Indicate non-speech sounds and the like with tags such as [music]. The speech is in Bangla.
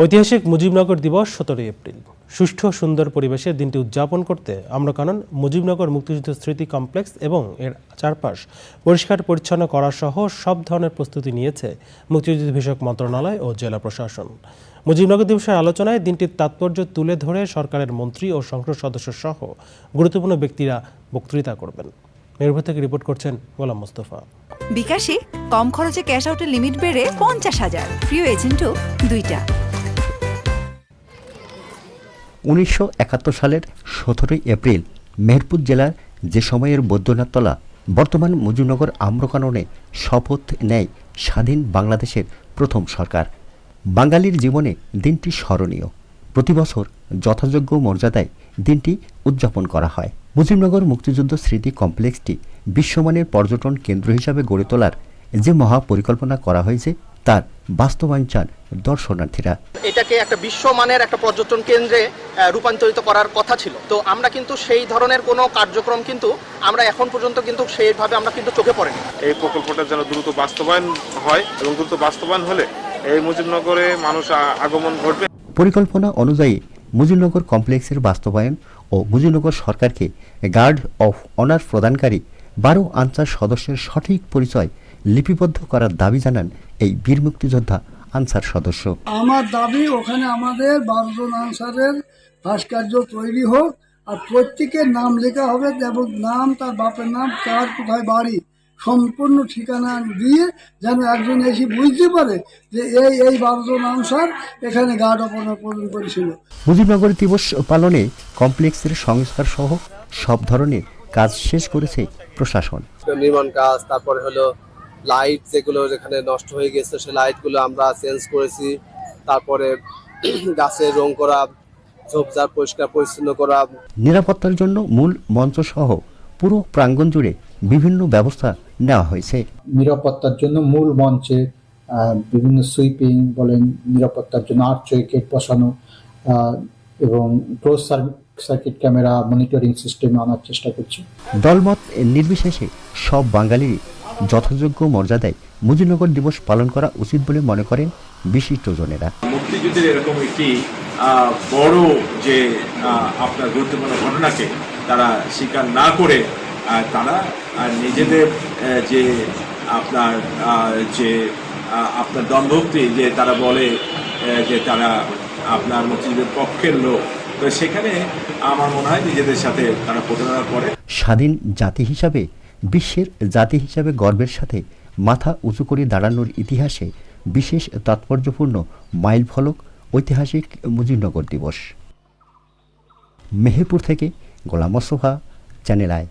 ঐতিহাসিক মুজিবনগর দিবস সতেরোই এপ্রিল। সুষ্ঠু সুন্দর পরিবেশে দিনটি উদযাপন করতে আম্রকানন, মুজিবনগর মুক্তিযুদ্ধ স্মৃতি কমপ্লেক্স এবং এর চারপাশ পরিষ্কার পরিচ্ছন্ন করা সহ সব ধরনের প্রস্তুতি নিয়েছে মুক্তিযুদ্ধ বিষয়ক মন্ত্রণালয় ও জেলা প্রশাসন। মুজিবনগর দিবসের আলোচনায় দিনটির তাৎপর্য তুলে ধরে সরকারের মন্ত্রী ও সংসদ সদস্য সহ গুরুত্বপূর্ণ ব্যক্তিরা বক্তৃতা করবেন। নির্ভর থেকে রিপোর্ট করছেন গোলাম মোস্তফা। বিকাশে কম খরচে ক্যাশ আউটের লিমিট বেড়ে পঞ্চাশ হাজার। প্রিয় এজেন্টও দুইটা। উনিশশো একাত্তর সালের সতেরোই এপ্রিল মেহেরপুর জেলার যে সময়ের বৈদ্যনাথতলা, বর্তমান মুজিবনগর আম্রকাননে শপথ নেয় স্বাধীন বাংলাদেশের প্রথম সরকার। বাঙালির জীবনে দিনটি স্মরণীয়। প্রতি বছর যথাযোগ্য মর্যাদায় দিনটি উদযাপন করা হয়। মুজিবনগর মুক্তিযুদ্ধ স্মৃতি কমপ্লেক্সটি বিশ্বমানের পর্যটন কেন্দ্র হিসাবে গড়ে তোলার যে মহাপরিকল্পনা করা হয়েছে, তার বাস্তবায়ন চান দর্শনার্থীরা। এটাকে একটা বিশ্বমানের একটা পর্যটন কেন্দ্রে রূপান্তরিত করার কথা ছিল। তো আমরা কিন্তু সেই ধরনের কোনো কার্যক্রম কিন্তু আমরা এখন পর্যন্ত কিন্তু সেইভাবে আমরা কিন্তু চোখে পড়েনি। এই প্রকল্পটা যেন দ্রুত বাস্তবায়ন হয় এবং দ্রুত বাস্তবায়ন হলে এই মুজিবনগরে মানুষ আগমন ঘটবে। পরিকল্পনা অনুযায়ী মুজিবনগর কমপ্লেক্সের বাস্তবায়ন ও মুজিবনগর সরকারকে গার্ড অফ অনার প্রদানকারী বারো আনসার সদস্যের সঠিক পরিচয় লিপিবদ্ধ করার দাবি জানান এই বীর মুক্তিযোদ্ধা আনসার সদস্য। আমার দাবি ওখানে আমাদের বারো জন আনসারের ভাস্কর্য তৈরি হোক আর প্রত্যেকের নাম লেখা হবে এবং নাম তার বাপের নাম তার কোথায় বাড়ি সম্পূর্ণ ঠিকানা দিয়ে যেন একজন এসে বুঝতে পারে যে এই এই বারোজন আনসার এখানে গার্ড অপনা প্রদান করেছিল। মুজিবনগর দিবস পালনে কমপ্লেক্সের সংস্কার সহ সব ধরনের কাজ শেষ করেছে প্রশাসন। নির্মাণ কাজ তারপরে হলো লাইট যেগুলো যেখানে নষ্ট হয়ে গেছে সে লাইটগুলো আমরা চেঞ্জ করেছি। তারপরে [clears throat] গাছের রং করা ঝোপঝাড় পরিষ্কার পরিচ্ছন্ন করা। নিরাপত্তার জন্য মূল মঞ্চ সহ পুরো প্রাঙ্গণ জুড়ে বিভিন্ন ব্যবস্থা নেওয়া হয়েছে। নিরাপত্তার জন্য মূল মঞ্চে বিভিন্ন সুইপিং বলেন নিরাপত্তার জন্য আর্চ উইকেট বসানো এবং close circuit camera monitoring system আনার চেষ্টা করছি। দলমত নির্বিশেষে সব বাঙালিরই যথাযোগ্য মর্যাদায় মুজিবনগর দিবস পালন করা উচিত বলে মনে করেন বিশিষ্টজনেরা মুক্তিযুদ্ধের এরকম একটি বড় যে আপনার গুরুত্বপূর্ণ ঘটনাকে তারা স্বীকার না করে তারা নিজেদের যে আপনার যে আপনার দম্ভক্তি যে তারা বলে যে তারা আপনার মুক্তিযুদ্ধের পক্ষের লোক। তো সেখানে আমার মনে হয় নিজেদের সাথে তারা প্রতারণা করে। স্বাধীন জাতি হিসাবে বিশ্বের জাতি হিসাবে গর্বের সাথে মাথা উঁচু করে দাঁড়ানোর ইতিহাসে বিশেষ তাৎপর্যপূর্ণ মাইল ফলক ঐতিহাসিক মুজিবনগর দিবস। মেহেরপুর থেকে গোলাম মোস্তফা, চ্যানেল আই।